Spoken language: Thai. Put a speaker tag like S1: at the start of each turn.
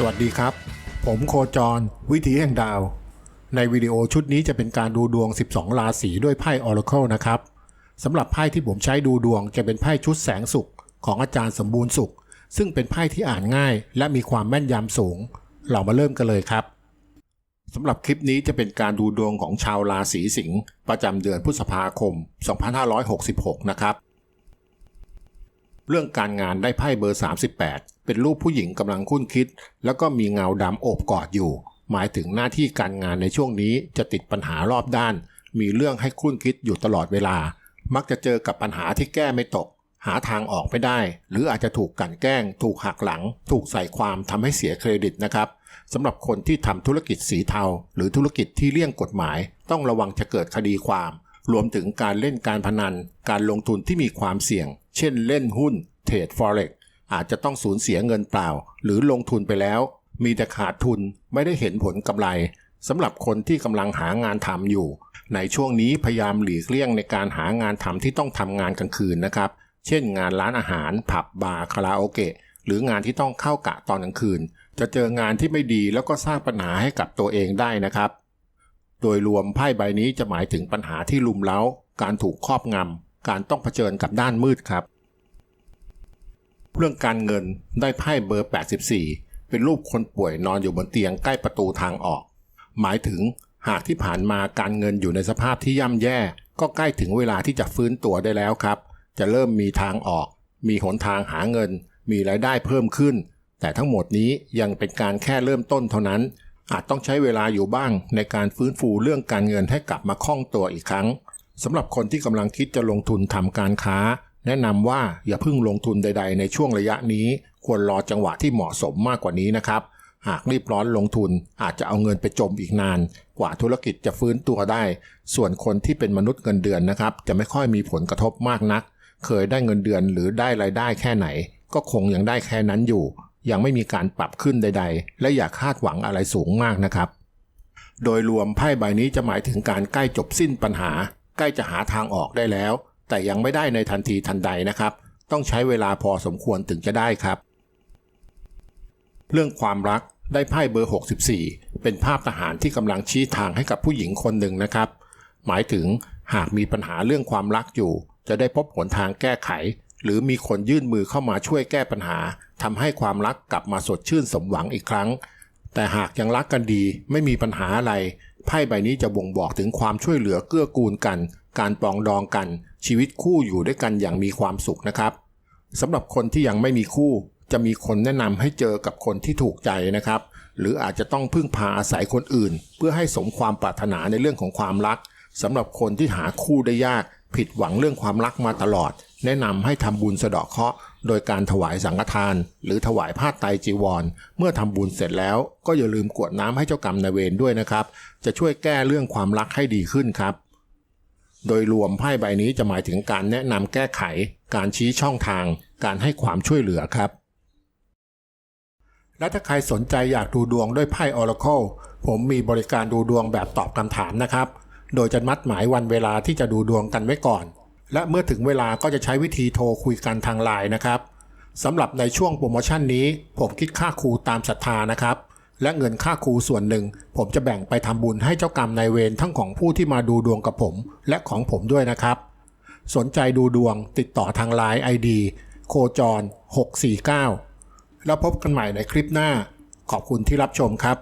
S1: สวัสดีครับ ผมโคจร วิถีแห่งดาว ในวิดีโอชุดนี้จะเป็นการดูดวง 12 ราศีด้วยไพ่ Oracle นะครับสำหรับไพ่ที่ผมใช้ดูดวงจะเป็นไพ่ชุดแสงสุข ของอาจารย์สมบูรณ์สุข ซึ่งเป็นไพ่ที่อ่านง่าย และมีความแม่นยำสูง เรามาเริ่มกันเลยครับสำหรับคลิปนี้จะเป็นการดูดวงของชาวราศีสิงห์ประจำเดือนพฤษภาคม 2566 นะครับ เรื่องการงานได้ไพ่เบอร์ 38 เป็นรูปผู้หญิงกำลังคุ้นคิด แล้วก็มีเงาดำโอบกอดอยู่ หมายถึงหน้าที่การงานในช่วงนี้จะติดปัญหารอบด้าน มีเรื่องให้คุ้นคิดอยู่ตลอดเวลา มักจะเจอกับปัญหาที่แก้ไม่ตก หาทางออกไม่ได้ หรืออาจจะถูกกลั่นแกล้ง ถูกหักหลัง ถูกใส่ความทำให้เสียเครดิตนะครับสำหรับคนที่ทำธุรกิจสีเทา หรือธุรกิจที่เลี่ยงกฎหมาย ต้องระวังจะเกิดคดีความ รวมถึงการเล่นการพนัน การลงทุนที่มีความเสี่ยง เช่นเล่นหุ้น เทรด Forex อ อาจจะต้องสูญเสียเงินเปล่า หรือลงทุนไปแล้ว มีแต่ขาดทุนไม่ได้เห็นผลกำไรสำหรับคนที่กำลังหางานทำอยู่ ในช่วงนี้พยายามหลีกเลี่ยงในการหางานทำที่ต้องทำงานกลางคืนนะครับ เช่น งานร้านอาหาร ผับบาร์คาราโอเกะ หรืองานที่ต้องเข้ากะตอนกลางคืน จะเจองานที่ไม่ดีแล้วก็สร้างปัญหาให้กับตัวเองได้นะครับ โดยรวมไพ่ใบนี้จะหมายถึงปัญหาที่ลุมเล้า การถูกครอบงำการต้องเผชิญกับด้านมืดครับ เรื่องการเงินได้ไพ่เบอร์ 84 เป็นรูปคนป่วยนอนอยู่บนเตียงใกล้ประตูทางออก หมายถึงหากที่ผ่านมาการเงินอยู่ในสภาพที่ย่ำแย่ ก็ใกล้ถึงเวลาที่จะฟื้นตัวได้แล้วครับ จะเริ่มมีทางออก มีหนทางหาเงิน มีรายได้เพิ่มขึ้น แต่ทั้งหมดนี้ยังเป็นการแค่เริ่มต้นเท่านั้น อาจต้องใช้เวลาอยู่บ้างในการฟื้นฟูเรื่องการเงินให้กลับมาคล่องตัวอีกครั้งสำหรับคนที่กำลังคิดจะลงทุนทำการค้า แนะนำว่าอย่าเพิ่งลงทุนใด ๆ ในช่วงระยะนี้ ควรรอจังหวะที่เหมาะสมมากกว่านี้นะครับ หากรีบร้อนลงทุนอาจจะเอาเงินไปจมอีกนาน กว่าธุรกิจจะฟื้นตัวได้ ส่วนคนที่เป็นมนุษย์เงินเดือนนะครับ จะไม่ค่อยมีผลกระทบมากนัก เคยได้เงินเดือนหรือได้รายได้แค่ไหน ก็คงยังได้แค่นั้นอยู่ ยังไม่มีการปรับขึ้นใด ๆ และอย่าคาดหวังอะไรสูงมากนะครับ โดยรวมไพ่ใบนี้จะหมายถึงการใกล้จบสิ้นปัญหา ใกล้จะหาทางออกได้แล้ว แต่ยังไม่ได้ในทันทีทันใดนะครับ ต้องใช้เวลาพอสมควรถึงจะได้ครับ เรื่องความรักได้ไพ่เบอร์ 64 เป็นภาพทหารที่กำลังชี้ทางให้กับผู้หญิงคนหนึ่งนะครับ หมายถึงหากมีปัญหาเรื่องความรักอยู่ จะได้พบหนทางแก้ไข หรือมีคนยื่นมือเข้ามาช่วยแก้ปัญหาทำให้ความรักกลับมาสดชื่นสมหวังอีกครั้ง แต่หากยังรักกันดีไม่มีปัญหาอะไร ไพ่ใบนี้จะบ่งบอกถึงความช่วยเหลือเกื้อกูลกัน การปองดองกัน ชีวิตคู่อยู่ด้วยกันอย่างมีความสุขนะครับสำหรับคนที่ยังไม่มีคู่ จะมีคนแนะนำให้เจอกับคนที่ถูกใจนะครับ หรืออาจจะต้องพึ่งพาอาศัยคนอื่น เพื่อให้สมความปรารถนาในเรื่องของความรักสำหรับคนที่หาคู่ได้ยาก ผิดหวังเรื่องความรักมาตลอด แนะนำให้ทำบุญสะเดาะเคราะห์โดยการถวายสังฆทาน หรือถวายผ้าไตรจีวร เมื่อทำบุญเสร็จแล้ว ก็อย่าลืมกวดน้ำให้เจ้ากรรมนายเวรด้วยนะครับ จะช่วยแก้เรื่องความรักให้ดีขึ้นครับ โดยรวมไพ่ใบนี้จะหมายถึงการแนะนำแก้ไข การชี้ช่องทาง การให้ความช่วยเหลือครับและถ้าใครสนใจอยากดูดวงด้วยไพ่ Oracle ผมมีบริการดูดวงแบบตอบคำถามนะครับ โดยจะนัดหมายวันเวลาที่จะดูดวงกันไว้ก่อน และเมื่อถึงเวลาก็จะใช้วิธีโทรคุยกันทางไลน์นะครับสำหรับในช่วงโปรโมชั่นนี้ ผมคิดค่าครูตามศรัทธานะครับ และเงินค่าครูส่วนหนึ่ง ผมจะแบ่งไปทำบุญให้เจ้ากรรมนายเวรทั้งของผู้ที่มาดูดวงกับผม และของผมด้วยนะครับ สนใจดูดวงติดต่อทางไลน์ ID โคจร 649 แล้วพบกันใหม่ในคลิปหน้า ขอบคุณที่รับชมครับ